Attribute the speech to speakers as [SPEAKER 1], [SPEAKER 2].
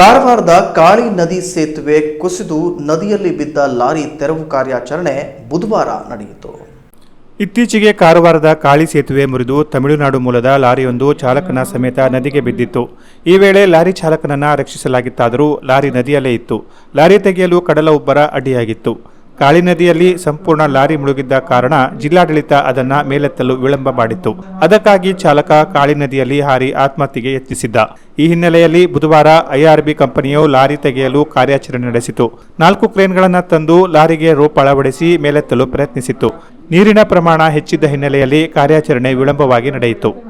[SPEAKER 1] ಕಾರವಾರದ ಕಾಳಿ ನದಿ ಸೇತುವೆ ಕುಸಿದು ನದಿಯಲ್ಲಿ ಬಿದ್ದ ಲಾರಿ ತೆರವು ಕಾರ್ಯಾಚರಣೆ ಬುಧವಾರ ನಡೆಯಿತು.
[SPEAKER 2] ಇತ್ತೀಚೆಗೆ ಕಾರವಾರದ ಕಾಳಿ ಸೇತುವೆ ಮುರಿದು ತಮಿಳುನಾಡು ಮೂಲದ ಲಾರಿಯೊಂದು ಚಾಲಕನ ಸಮೇತ ನದಿಗೆ ಬಿದ್ದಿತ್ತು. ಈ ವೇಳೆ ಲಾರಿ ಚಾಲಕನನ್ನ ರಕ್ಷಿಸಲಾಗಿತ್ತಾದರೂ ಲಾರಿ ನದಿಯಲ್ಲೇ ಇತ್ತು. ಲಾರಿ ತೆಗೆಯಲು ಕಡಲ ಉಬ್ಬರ ಅಡ್ಡಿಯಾಗಿತ್ತು. ಕಾಳಿ ನದಿಯಲ್ಲಿ ಸಂಪೂರ್ಣ ಲಾರಿ ಮುಳುಗಿದ್ದ ಕಾರಣ ಜಿಲ್ಲಾಡಳಿತ ಅದನ್ನ ಮೇಲೆತ್ತಲು ವಿಳಂಬ ಮಾಡಿತ್ತು. ಅದಕ್ಕಾಗಿ ಚಾಲಕ ಕಾಳಿ ನದಿಯಲ್ಲಿ ಹಾರಿ ಆತ್ಮಹತ್ಯೆಗೆ ಯತ್ನಿಸಿದ್ದ. ಈ ಹಿನ್ನೆಲೆಯಲ್ಲಿ ಬುಧವಾರ ಐಆರ್ಬಿ ಕಂಪನಿಯು ಲಾರಿ ತೆಗೆಯಲು ಕಾರ್ಯಾಚರಣೆ ನಡೆಸಿತು. ನಾಲ್ಕು ಕ್ರೇನ್ಗಳನ್ನು ತಂದು ಲಾರಿಗೆ ರೋಪ್ ಅಳವಡಿಸಿ ಮೇಲೆತ್ತಲು ಪ್ರಯತ್ನಿಸಿತ್ತು. ನೀರಿನ ಪ್ರಮಾಣ ಹೆಚ್ಚಿದ್ದ ಹಿನ್ನೆಲೆಯಲ್ಲಿ ಕಾರ್ಯಾಚರಣೆ ವಿಳಂಬವಾಗಿ ನಡೆಯಿತು.